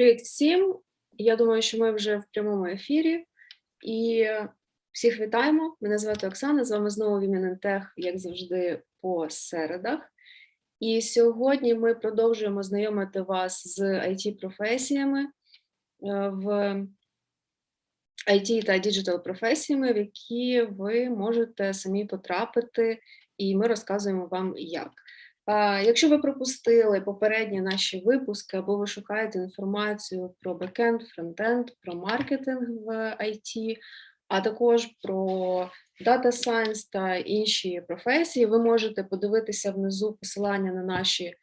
Привіт всім! Я думаю, що ми вже в прямому ефірі і всіх вітаємо. Мене звати Оксана. З вами знову Вімінентех, як завжди, по середах. І сьогодні ми продовжуємо знайомити вас з it професіями в IT та діджитал професіями, в які ви можете самі потрапити, і ми розказуємо вам як. Якщо ви пропустили попередні наші випуски, або ви шукаєте інформацію про бекенд, фронтенд, про маркетинг в IT, а також про Data Science та інші професії, ви можете подивитися внизу посилання на наші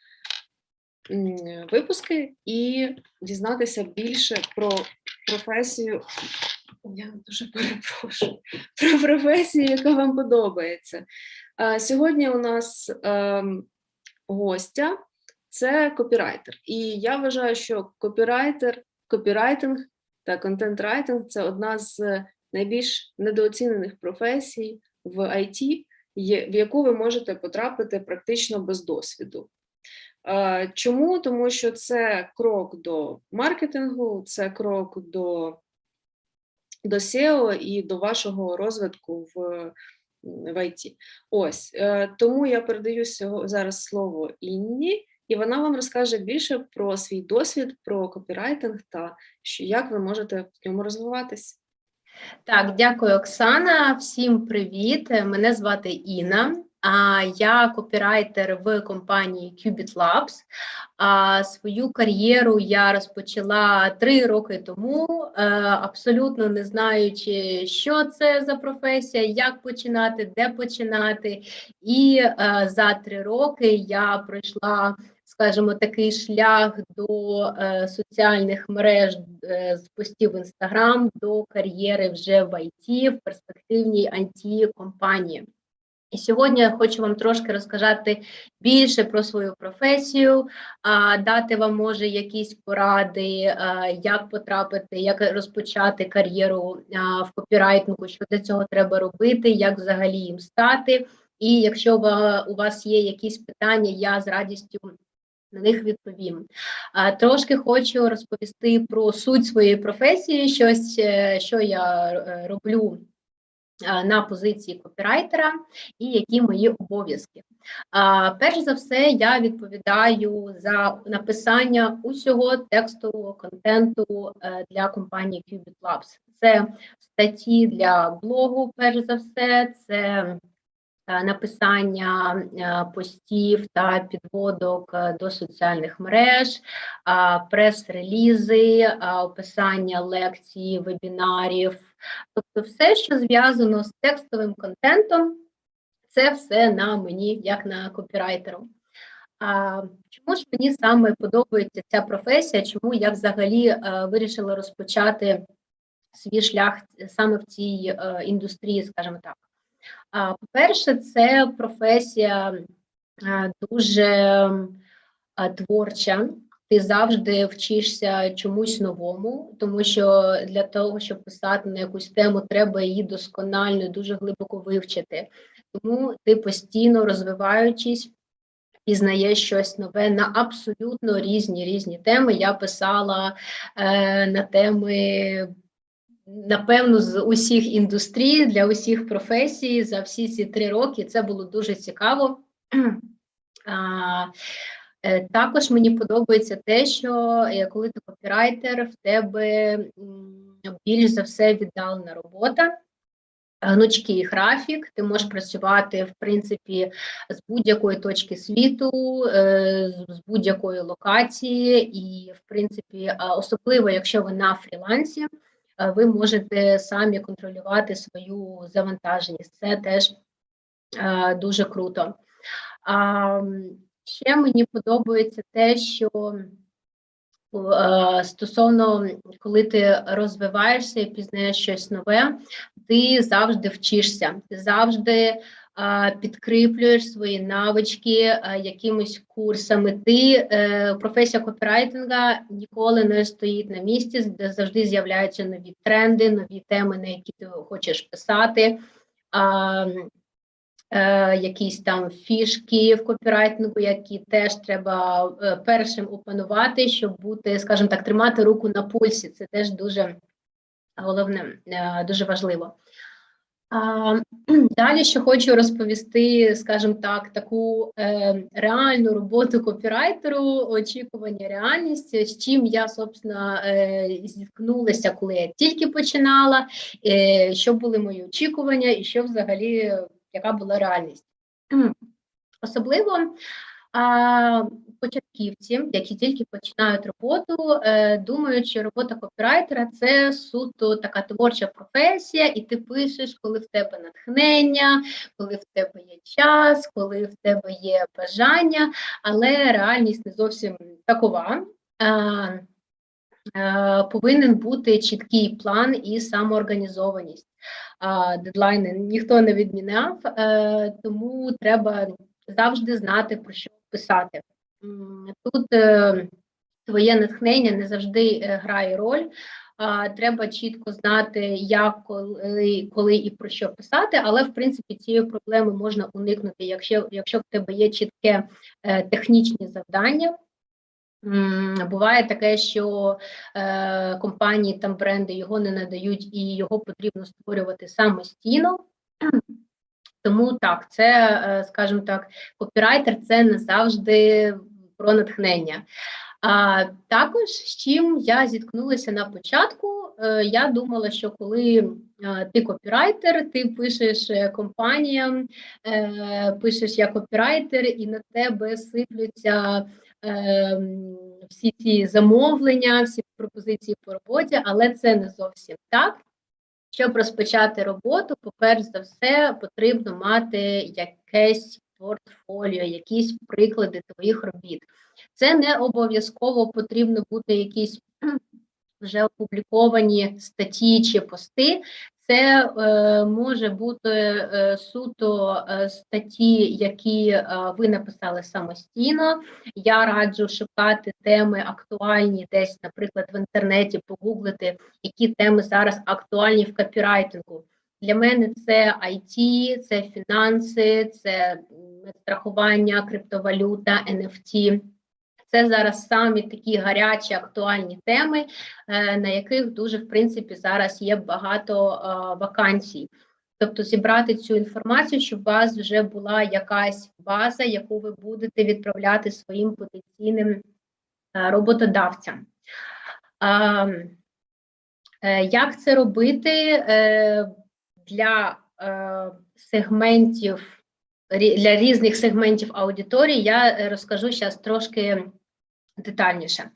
випуски і дізнатися більше про професію. Я дуже перепрошую про професію, яка вам подобається. Сьогодні у нас ем, гостя це копірайтер. І я вважаю, що копірайтер, копірайтинг та контент-райтинг це одна з найбільш недооцінених професій в IT, в яку ви можете потрапити практично без досвіду. Е, Чому? Тому що це крок до маркетингу, це крок до, до SEO і до вашого розвитку в, в IT. Ось е, тому я передаю зараз слово Інні, і вона вам розкаже більше про свій досвід, про копірайтинг та як ви можете в ньому розвиватись. Так, дякую, Оксана. Всім привіт. Мене звати Інна. Я копірайтер в компанії Qubit Labs. А свою кар'єру я розпочала три роки тому, е, абсолютно не знаючи, що це за професія, як починати, де починати. І е, за три роки я пройшла скажімо, такий шлях до е, соціальних мереж з постів Інстаграм до кар'єри вже в ІТ, в перспективній it компанії. І сьогодні я хочу вам трошки розказати більше про свою професію, дати вам може якісь поради, як потрапити, як розпочати кар'єру в копірайтингу, що для цього треба робити, як взагалі їм стати. І якщо у вас є якісь питання, я з радістю на них відповім. Трошки хочу розповісти про суть своєї професії, щось, е, що я е, роблю на позиції копірайтера і які мої обов'язки. Перш за все, я відповідаю за написання усього текстового контенту е, для компанії Qubit Labs. Це статті для блогу, перш за все, це е, написання е, постів та підводок е, до соціальних мереж, прес-релізи, описання лекцій, вебінарів, тобто все, що зв'язано з текстовим контентом, це все на мені, як на копірайтеру. А чому ж мені саме подобається ця професія? Чому я взагалі е, вирішила розпочати свій шлях саме в цій е, індустрії, скажімо так? А, По-перше, це професія е, дуже е, творча. Ти завжди вчишся чомусь новому, тому що для того, щоб писати на якусь тему, треба її досконально, і дуже глибоко вивчити. Тому ти постійно розвиваючись, пізнаєш щось нове на абсолютно різні різні теми. Я писала е, на теми напевно, з усіх індустрій, для усіх професій за всі ці три роки. Це було дуже цікаво. Е, Також мені подобається те, що е, коли ти копірайтер, в тебе більш за все віддалена робота. Гнучкий графік, ти можеш працювати в принципі з будь-якої точки світу, е, з- будь-якої локації, і в принципі, особливо якщо ви на фрілансі, е, ви можете самі контролювати свою завантаженість. Це теж е, дуже круто. Ще мені подобається те, що е, стосовно коли ти розвиваєшся і пізнаєш щось нове, ти завжди вчишся, ти завжди підкріплюєш свої навички якимись курсами. Ти е, професія копірайтинга ніколи не стоїть на місці, де завжди з'являються нові тренди, нові теми, на які ти хочеш писати. Е, якісь там фішки в копірайтингу, які теж треба е, першим опанувати, щоб бути, скажімо так, тримати руку на пульсі. Це теж дуже головне, е, дуже важливо. А, далі, що хочу розповісти, скажімо так, таку е, реальну роботу копірайтеру, очікування реальність, з чим я, собственно, е, зіткнулася, коли я тільки починала, е, що були мої очікування, і що взагалі, яка була реальність. Особливо а, початківці, які тільки починають роботу, е, думають, що робота копірайтера це суто така творча професія, і ти пишеш, коли в тебе натхнення, коли в тебе є час, коли в тебе є бажання, але реальність не зовсім такова. Е, Повинен бути чіткий план і самоорганізованість. Дедлайни ніхто не відміняв, е, тому треба завжди знати про що писати. Тут е, твоє натхнення не завжди е, грає роль. Треба чітко знати, як, коли, коли і про що писати, але в принципі цієї проблеми можна уникнути, якщо, якщо в тебе є чітке е, технічні завдання. Буває таке, що е, компанії там бренди його не надають, і його потрібно створювати самостійно. Тому так, це, е, скажімо так, копірайтер це не завжди про натхнення. А також з чим я зіткнулася на початку, е, я думала, що коли е, ти копірайтер, ти пишеш компаніям, пишеш як копірайтер, і на тебе сиплються всі ці замовлення, всі пропозиції по роботі, але це не зовсім так. Щоб розпочати роботу, поперш за все, потрібно мати якесь портфоліо, якісь приклади твоїх робіт. Це не обов'язково потрібно бути якісь вже опубліковані статті чи пости. Це е, може бути е, суто е, статті, які ви написали самостійно. Я раджу шукати теми актуальні десь, наприклад, в інтернеті, погуглити, які теми зараз актуальні в копірайтингу. Для мене це IT, це фінанси, це страхування, криптовалюта, NFT. Це зараз самі такі гарячі актуальні теми, е, на яких дуже в принципі зараз є багато е, вакансій. Тобто зібрати цю інформацію, щоб у вас вже була якась база, яку ви будете відправляти своїм потенційним е, роботодавцям. Як це робити для сегментів для різних сегментів аудиторії? Я розкажу зараз трошки детальніше.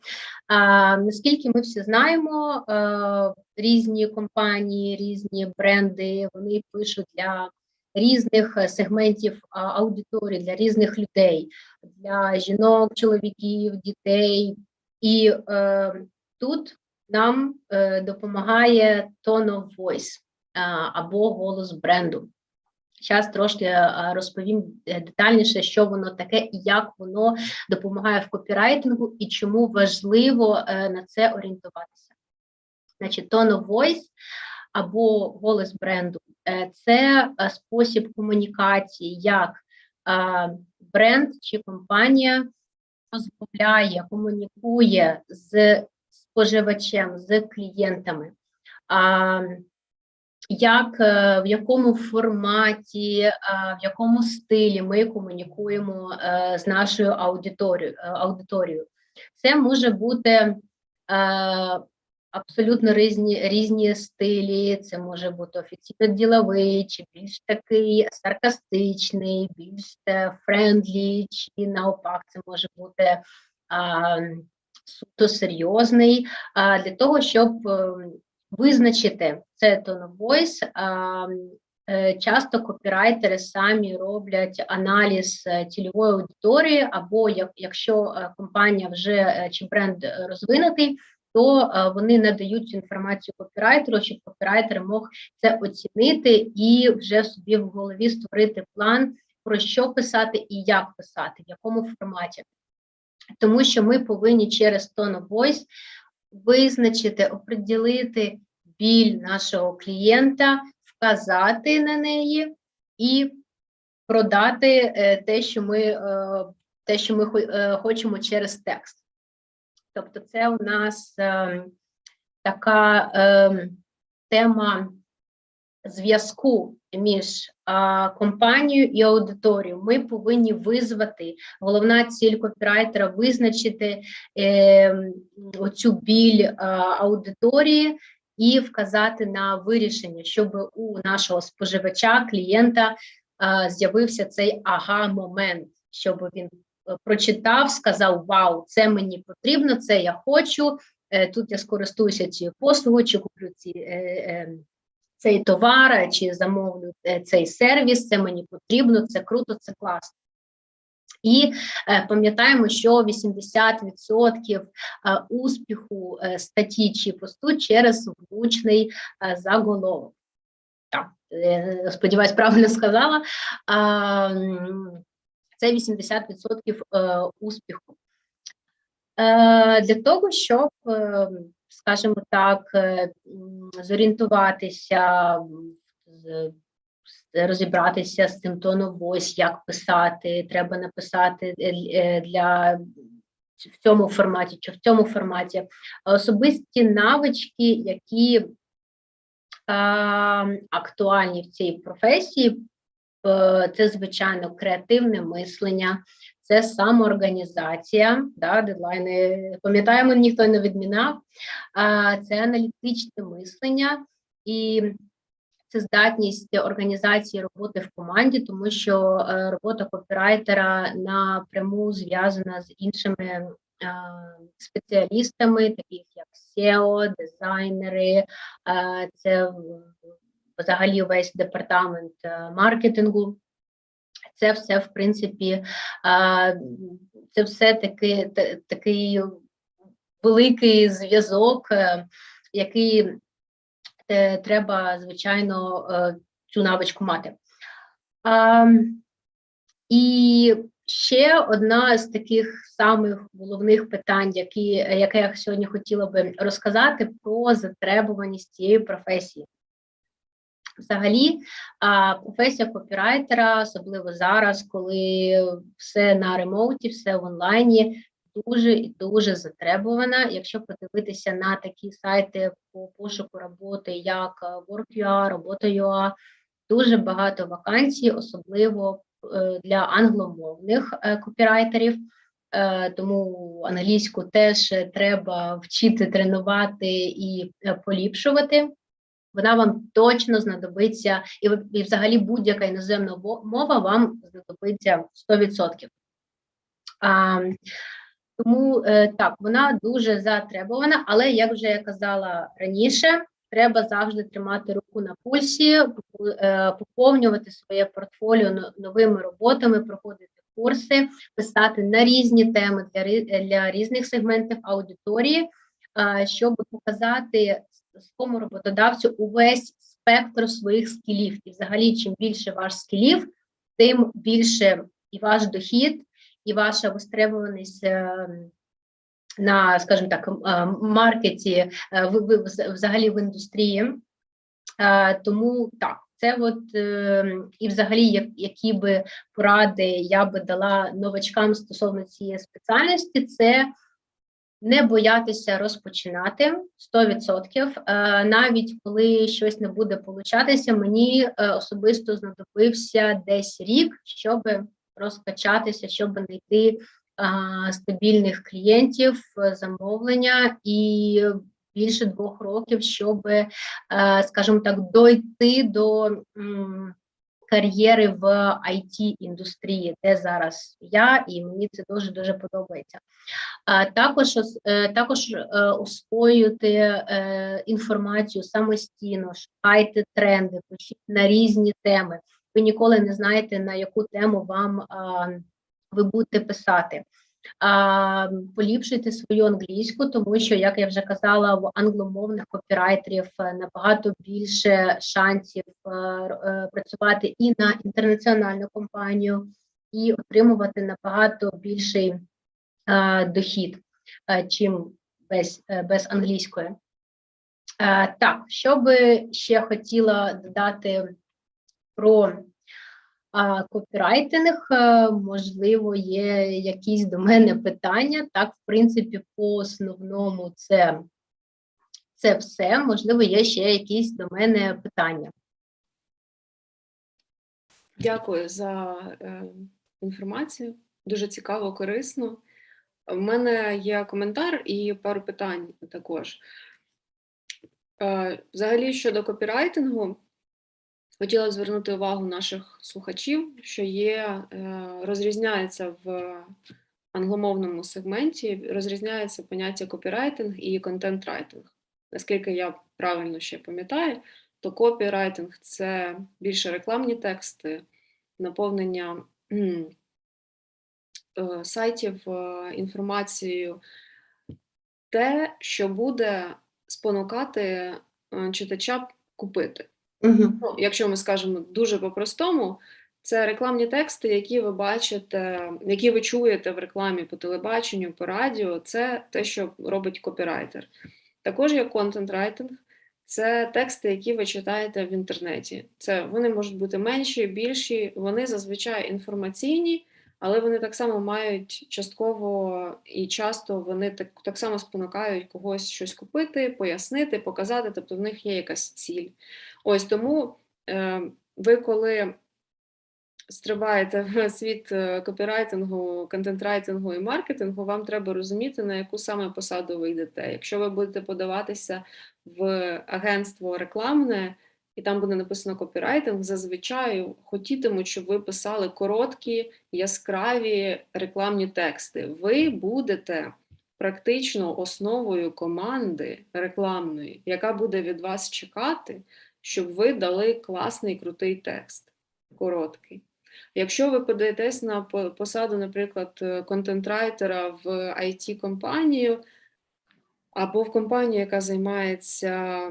А, наскільки ми всі знаємо, е, різні компанії, різні бренди вони пишуть для різних е, сегментів аудиторії, для різних людей, для жінок, чоловіків, дітей. І е, тут нам е, допомагає tone of voice а, або голос бренду. Зараз трошки е, розповім е, детальніше, що воно таке і як воно допомагає в копірайтингу і чому важливо е, на це орієнтуватися. Значить, tone of voice або голос бренду це спосіб комунікації, як бренд чи компанія розмовляє, комунікує з споживачем, з клієнтами. Як е, в якому форматі, е, в якому стилі ми комунікуємо е, з нашою аудиторією. Це може бути абсолютно різні, різні стилі, це може бути офіційно діловий, чи більш такий саркастичний, більш френдлі, чи навпак, це може бути суто серйозний, для того, щоб ем, визначити це tone of е, часто копірайтери самі роблять аналіз е, цільової аудиторії, або як, якщо е, компанія вже чи бренд розвинутий, то вони надають цю інформацію копірайтеру, щоб копірайтер мог це оцінити і вже собі в голові створити план, про що писати і як писати, в якому форматі. Тому що ми повинні через tone of voice визначити, оприділити біль нашого клієнта, вказати на неї і продати е, те, що ми, е, те, що ми е, хочемо через текст. Тобто, це у нас е, така е, тема зв'язку між а, компанією і аудиторією. Ми повинні визвати головна ціль копірайтера визначити е, оцю біль а, аудиторії і вказати на вирішення, щоб у нашого споживача, клієнта з'явився цей ага-момент, щоб він е, прочитав, сказав: Вау, це мені потрібно, це я хочу. е, Тут я скористуюся цією послугою, чи куплю ці. Цей товар чи замовлю е, цей сервіс, це мені потрібно, це круто, це класно. І е, пам'ятаємо, що 80% е, успіху статті чи посту через влучний заголовок. Так, сподіваюсь, правильно сказала. Це 80% е, успіху. Для того, щоб, е, скажімо так, е, зорієнтуватися, розібратися з цим тоном ось, як писати, треба написати е, е, для в цьому форматі чи в цьому форматі. Особисті навички, які актуальні в цій професії, це звичайно креативне мислення, це самоорганізація, да, дедлайни пам'ятаємо, ніхто не відмінав. А, Це аналітичне мислення і це здатність організації роботи в команді, тому що е, робота копірайтера напряму зв'язана з іншими е, спеціалістами, таких як SEO, дизайнери, е, це взагалі весь департамент маркетингу. Це все, в принципі, це все таки, такий великий зв'язок, е, який е, треба, звичайно, е, цю навичку мати. І ще одна з таких самих головних питань, які, яке я сьогодні хотіла би розказати про затребуваність цієї професії. Взагалі, професія копірайтера, особливо зараз, коли все на ремоуті, все в онлайні, дуже і дуже затребувана. Якщо подивитися на такі сайти по пошуку роботи, як е, Work.ua, Робота.ua, дуже багато вакансій, особливо е, для англомовних е, копірайтерів. Тому англійську теж треба вчити, тренувати і поліпшувати вона вам точно знадобиться, і, і взагалі будь-яка іноземна мова вам знадобиться 100%. А, тому е, так, вона дуже затребувана, але як вже я казала раніше, треба завжди тримати руку на пульсі, е, поповнювати своє портфоліо новими роботами, проходити курси, писати на різні теми для, для різних сегментів аудиторії, щоб показати своєму роботодавцю увесь спектр своїх скілів. І взагалі, чим більше ваш скілів, тим більше і ваш дохід, і ваша востребованість е, на, скажімо так, е, маркеті, е, в- в- взагалі в індустрії. Тому так, це от і взагалі, як- які би поради я би дала новачкам стосовно цієї спеціальності, це не боятися розпочинати 100%. Е, навіть коли щось не буде получатися, мені е, особисто знадобився десь рік, щоб розкачатися, щоб знайти е, стабільних клієнтів, замовлення і більше двох років, щоб, скажімо так, дойти до кар'єри в it індустрії, де зараз я, і мені це дуже дуже подобається. Також е, також е, освоювати е, інформацію самостійно, шукайте тренди, пишіть на різні теми. Ви ніколи не знаєте, на яку тему вам ви будете писати. А, поліпшуйте свою англійську, тому що, як я вже казала, в англомовних копірайтерів е, набагато більше шансів е, е, працювати і на інтернаціональну компанію, і отримувати набагато більший дохід, чим без, без англійської. Так, що би ще хотіла додати про а копірайтинг, е, можливо, є якісь до мене питання. Так, в принципі, по основному це, це все. Можливо, є ще якісь до мене питання. Дякую за е, інформацію. Дуже цікаво, корисно. У мене є коментар і пару питань також. Е, взагалі, щодо копірайтингу, хотіла звернути увагу наших слухачів, що є, е, розрізняється в англомовному сегменті, розрізняється поняття копірайтинг і контент-райтинг. Наскільки я правильно ще пам'ятаю, то копірайтинг це більше рекламні тексти, наповнення е, сайтів е, інформацією, те, що буде спонукати читача купити. Угу. Ну, якщо ми скажемо дуже по-простому, це рекламні тексти, які ви бачите, які ви чуєте в рекламі по телебаченню, по радіо, це те, що робить копірайтер. Також є контент-райтинг, це тексти, які ви читаєте в інтернеті. Це вони можуть бути менші, більші, вони зазвичай інформаційні, але вони так само мають частково і часто вони так, так само спонукають когось щось купити, пояснити, показати, тобто в них є якась ціль. Ось тому е, ви, коли стрибаєте в світ е, копірайтингу, контент-райтингу і маркетингу, вам треба розуміти, на яку саме посаду ви йдете. Якщо ви будете подаватися в агентство рекламне, і там буде написано копірайтинг, зазвичай хотітимуть, щоб ви писали короткі, яскраві рекламні тексти. Ви будете практично основою команди рекламної, яка буде від вас чекати, щоб ви дали класний крутий текст, короткий. Якщо ви подаєтесь на посаду, наприклад, е, контент-райтера в IT-компанію, або в компанію, яка займається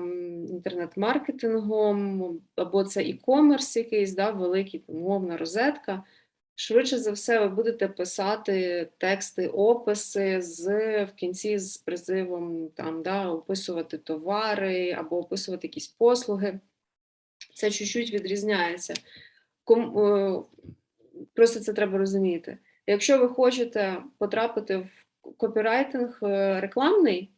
інтернет-маркетингом, або це e-commerce якийсь, да, великий, умовна розетка, швидше за все, ви будете писати тексти, описи з в кінці з призивом там, да, описувати товари або описувати якісь послуги. Це чуть-чуть відрізняється. Ком, е, просто це треба розуміти. Якщо ви хочете потрапити в копірайтинг е, рекламний,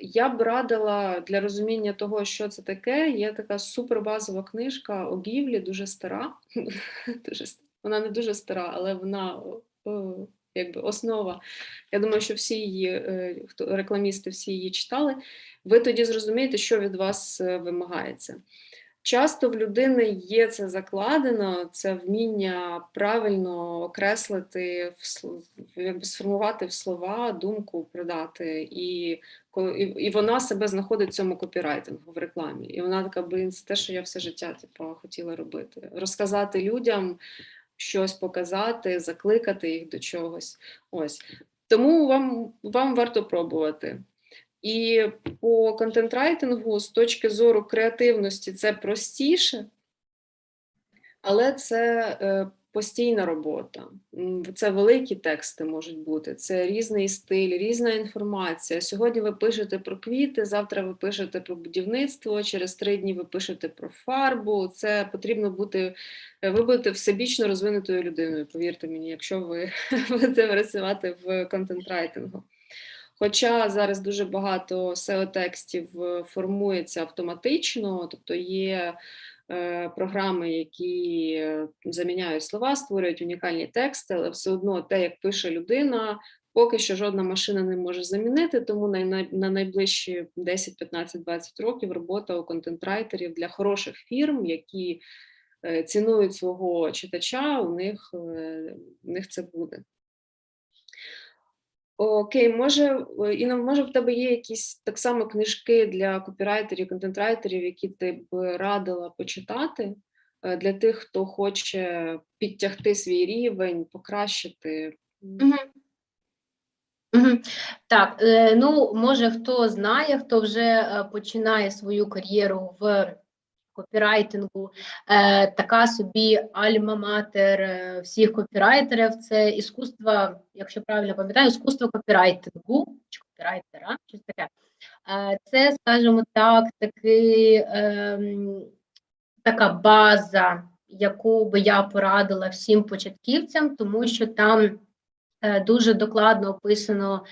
я б радила для розуміння того, що це таке, є така супербазова книжка Огівлі, дуже стара. дуже, вона не дуже стара, але вона якби основа. Я думаю, що всі її, е, хто рекламісти всі її читали. Ви тоді зрозумієте, що від вас е, вимагається. Часто в людини є це закладено, це вміння правильно окреслити, якби сформувати в слова, думку продати, і, і, і вона себе знаходить в цьому копірайтингу в рекламі. І вона така, блін, це те, що я все життя типу, хотіла робити. Розказати людям щось показати, закликати їх до чогось. Ось. Тому вам, вам варто пробувати. І по контент-райтингу з точки зору креативності це простіше, але це е, постійна робота. Це великі тексти можуть бути, це різний стиль, різна інформація. Сьогодні ви пишете про квіти, завтра ви пишете про будівництво, через три дні ви пишете про фарбу. Це потрібно бути, е, ви будете всебічно розвинутою людиною, повірте мені, якщо ви будете працювати в контент-райтингу. Хоча зараз дуже багато SEO-текстів е, формується автоматично, тобто є е, програми, які е, заміняють слова, створюють унікальні тексти, але все одно те, як пише людина, поки що жодна машина не може замінити, тому на, на, на найближчі 10, 15, 20 років робота у контент-райтерів для хороших фірм, які цінують свого читача, у них, у них це буде. Окей, може, е, Інна, може в тебе є якісь так само книжки для копірайтерів, контент-райтерів, які ти б радила почитати е, для тих, хто хоче підтягти свій рівень, покращити. Мгм. Так, е, ну може хто знає, хто вже починає свою кар'єру в копірайтингу, е, така собі альма-матер е, всіх копірайтерів це іскусство, якщо правильно пам'ятаю, іскусство копірайтингу чи копірайтера, щось таке. Е, Це, скажімо так, такий, ем, така база яку би я порадила всім початківцям, тому що там е, дуже докладно описано, е, е,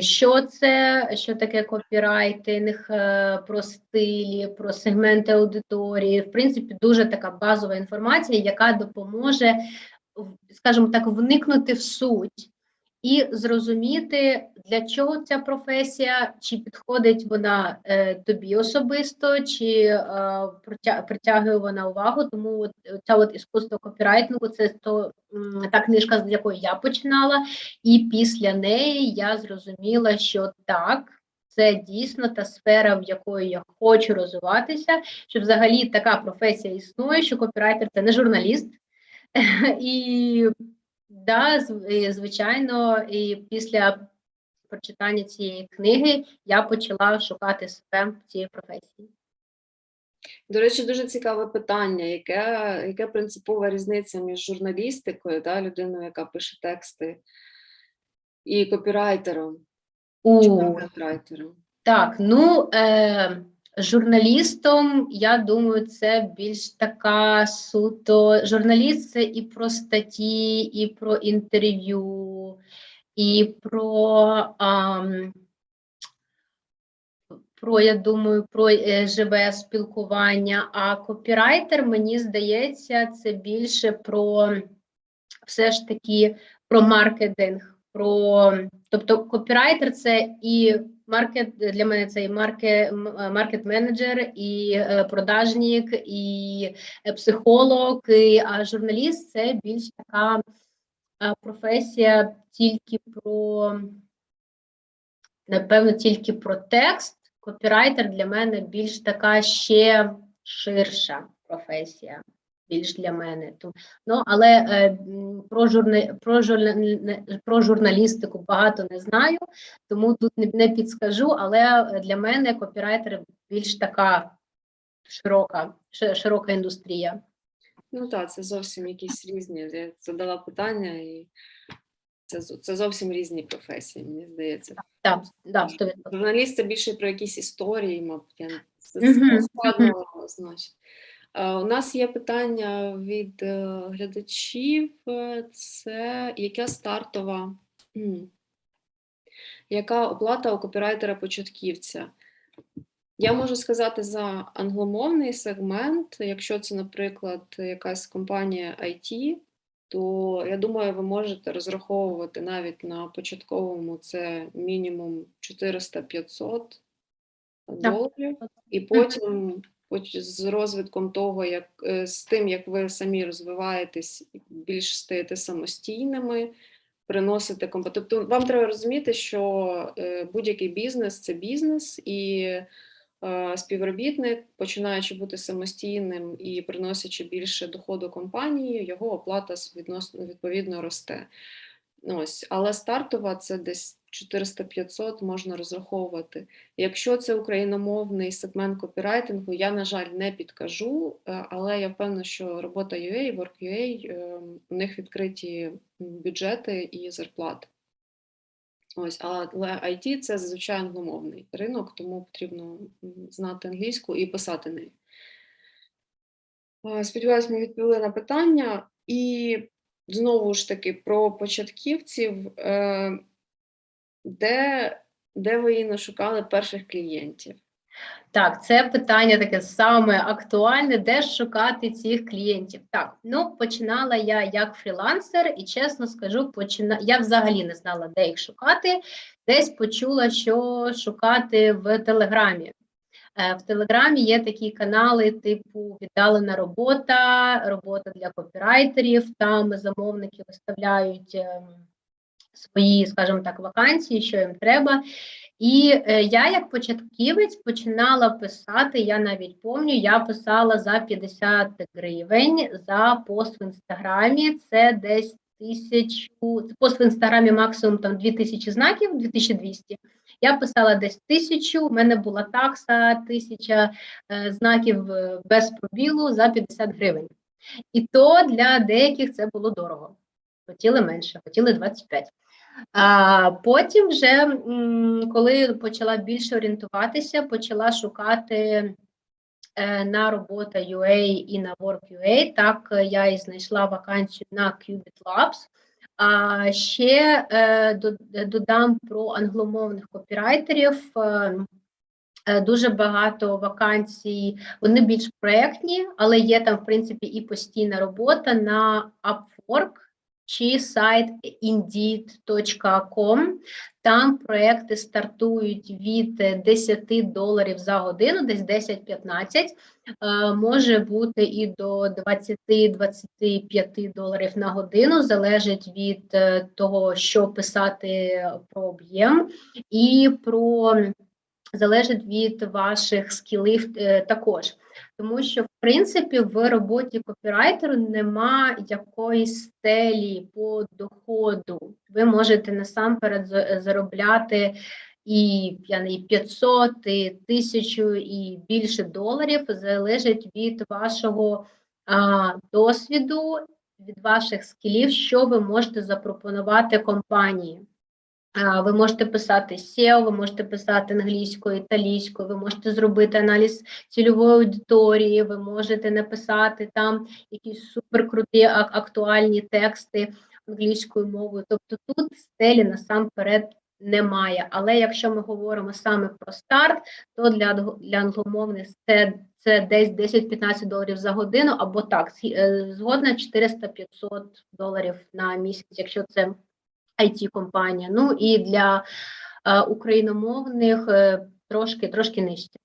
що це, що таке копірайтинг, е, про стилі, про сегменти аудиторії. В принципі, дуже така базова інформація, яка допоможе, скажімо так, вникнути в суть і зрозуміти, для чого ця професія, чи підходить вона е, тобі особисто, чи е, притя- притягує вона увагу. Тому от, ця от іскусство копірайтингу це то та книжка, з якої я починала, і після неї я зрозуміла, що так. Це дійсно та сфера, в якої я хочу розвиватися, що взагалі така професія існує, що копірайтер це не журналіст, і да, звичайно, і після прочитання цієї книги я почала шукати себе в цій професії. До речі, дуже цікаве питання, яке, яке принципова різниця між журналістикою, да, людиною, яка пише тексти, і копірайтером чи У, контент-райтером? так, ну е, журналістом, я думаю, це більш така суто. Журналіст це і про статті, і про інтерв'ю, і про. ам, про, я думаю, про е, живе спілкування, а копірайтер, мені здається, це більше про все ж таки про маркетинг. Про, тобто копірайтер це і маркет для мене це і маркет, маркет-менеджер, і е, продажник, і е, психолог, і, а журналіст це більш така професія тільки про напевно, тільки про текст. Копірайтер для мене більш така ще ширша професія, більш для мене. Ну, але е, про, журна, про, журна, про журналістику багато не знаю, тому тут не, не підскажу, але для мене копірайтер більш така широка, широка індустрія. Ну так, це зовсім якісь різні. Я задала питання, і це, це зовсім різні професії, мені здається. Так, да, 100%. Журналіст це більше про якісь історії, мабуть, я це складно значить. Е, У нас є питання від е, глядачів. е, Це яка стартова, яка оплата у копірайтера-початківця? Я можу сказати за англомовний сегмент, якщо це, наприклад, якась компанія IT, то я думаю, ви можете розраховувати навіть на початковому це мінімум 400-500 доларів, і потім з розвитком того, як е, з тим, як ви самі розвиваєтесь, більш стаєте самостійними, приносите компа- Тобто вам треба розуміти, що е, будь-який бізнес це бізнес, і е, співробітник, починаючи бути самостійним і приносячи більше доходу компанії, його оплата відносно відповідно росте. Ось, але стартова це десь 400-500 можна розраховувати. Якщо це україномовний сегмент копірайтингу, я, на жаль, не підкажу, е, але я впевнена, що робота UA, Work.ua, е, у них відкриті бюджети і зарплати. Ось, але IT це зазвичай англомовний ринок, тому потрібно знати англійську і писати нею. Е, Сподіваюсь, ми відповіли на питання. І знову ж таки про початківців, е, де, де ви Інна, шукали перших клієнтів? Так, це питання таке саме актуальне, де ж шукати цих клієнтів. Так, ну починала я як фрілансер, і чесно скажу, почина... я взагалі не знала, де їх шукати. Десь почула, що шукати в Телеграмі. Е, В Телеграмі є такі канали, типу віддалена робота, робота для копірайтерів. Там замовники виставляють ем, свої, скажімо так, вакансії, що їм треба. І е, я, як початківець, починала писати. Я навіть пам'ятаю, я писала за 50 гривень за пост в інстаграмі. Це десь тисячу. Пост в інстаграмі максимум там 2000 знаків, 2200. Я писала десь тисячу. У мене була такса, тисяча е, знаків е, без пробілу за 50 гривень. І то для деяких це було дорого. Хотіли менше, хотіли 25. А потім, вже коли почала більше орієнтуватися, почала шукати е, на робота UA і на Work.ua. Так я і знайшла вакансію на Qubit Labs. А ще е, до- додам про англомовних копірайтерів. Е, е, Дуже багато вакансій, вони більш проектні, але є там, в принципі, і постійна робота на Upwork чи сайт indeed.com. Там проекти стартують від е, 10 доларів за годину, десь 10-15, е, може бути і до 20-25 доларів на годину, залежить від е, того, що писати про об'єм, і про залежить від ваших скілів е, також. Тому що, в принципі, в роботі копірайтеру нема якоїсь стелі по доходу. Ви можете насамперед за- заробляти і я і 500, і 1000, і більше доларів, залежить від вашого а, досвіду, від ваших скілів, що ви можете запропонувати компанії. Ви можете писати SEO, ви можете писати англійською, італійською, ви можете зробити аналіз цільової аудиторії, ви можете написати там якісь суперкруті ак- актуальні тексти англійською мовою. Тобто тут стелі насамперед немає. Але якщо ми говоримо саме про старт, то для, для англомовних це, це десь 10-15 доларів за годину, або так, е, згодна 400-500 доларів на місяць, якщо це IT-компанія. Ну і для е, україномовних е, трошки трошки нижче.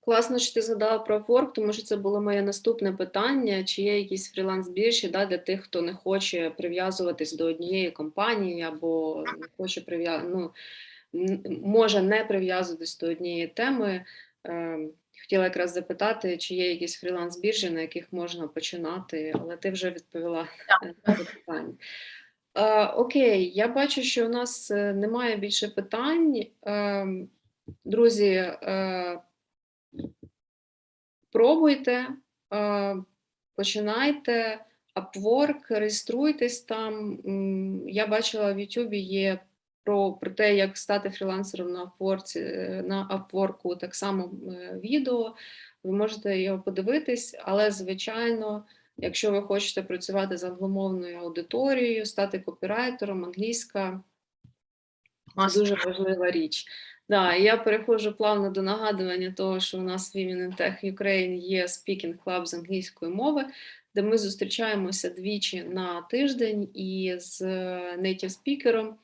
Класно, що ти згадала про Upwork, тому що це було моє наступне питання: чи є якісь фріланс біржі да, для тих, хто не хоче прив'язуватись до однієї компанії або не хоче прив'я... ну, може не прив'язуватись до однієї теми. Ем, Хотіла якраз запитати, чи є якісь фріланс біржі, на яких можна починати, але ти вже відповіла на це питання. Е, окей, я бачу, що у нас е, немає більше питань. Ем, друзі, е, пробуйте, починайте. Upwork, реєструйтесь там. Я бачила в YouTube є про, про те, як стати фрілансером на Upwork, на Upwork так само відео. Ви можете його подивитись, але, звичайно, якщо ви хочете працювати з англомовною аудиторією, стати копірайтером, англійська це дуже важлива річ. Да, я переходжу плавно до нагадування того, що у нас в Women in Tech Ukraine є Speaking Club з англійської мови, де ми зустрічаємося двічі на тиждень і з е, native спікером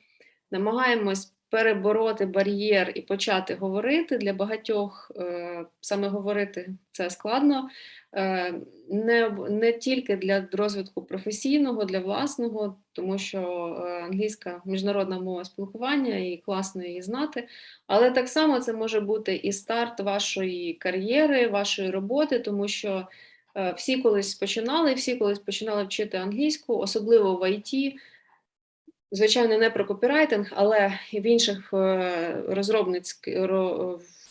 намагаємось перебороти бар'єр і почати говорити. Для багатьох е, саме говорити це складно. Е, не, не тільки для розвитку професійного, для власного, тому що е, англійська міжнародна мова спілкування і класно її знати. Але так само це може бути і старт вашої кар'єри, вашої роботи, тому що всі колись починали, всі колись починали вчити англійську, особливо в ІТ. Звичайно, не про копірайтинг, але в інших е, розробницьких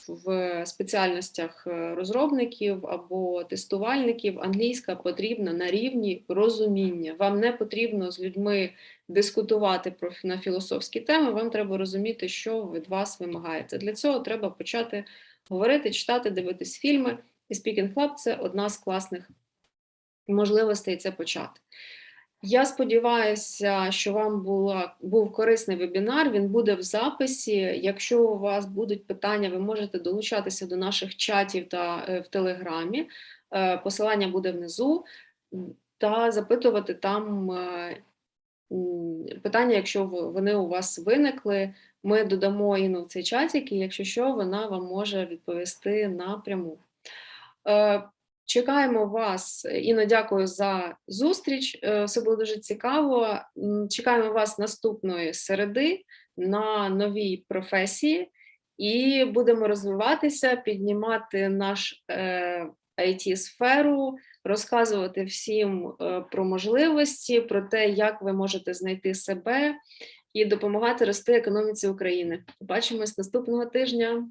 в спеціальностях е, розробників або тестувальників англійська потрібна на рівні розуміння. Вам не потрібно з людьми дискутувати про на філософські теми. Вам треба розуміти, що від вас вимагається. Для цього треба почати говорити, читати, дивитись фільми. І Speaking Club – це одна з класних можливостей це почати. Я сподіваюся, що вам була, був корисний вебінар. Він буде в записі. Якщо у вас будуть питання, ви можете долучатися до наших чатів та е, в Телеграмі. Е, Посилання буде внизу, та запитувати там е, питання, якщо вони у вас виникли. Ми додамо Інну в цей чатик, і якщо що, вона вам може відповісти напряму. Е, Чекаємо вас. Інно, дякую за зустріч. Е, Все було дуже цікаво. Чекаємо вас наступної середи на новій професії і будемо розвиватися, піднімати наш it сферу розказувати всім е, про можливості, про те, як ви можете знайти себе і допомагати рости економіці України. Побачимось наступного тижня.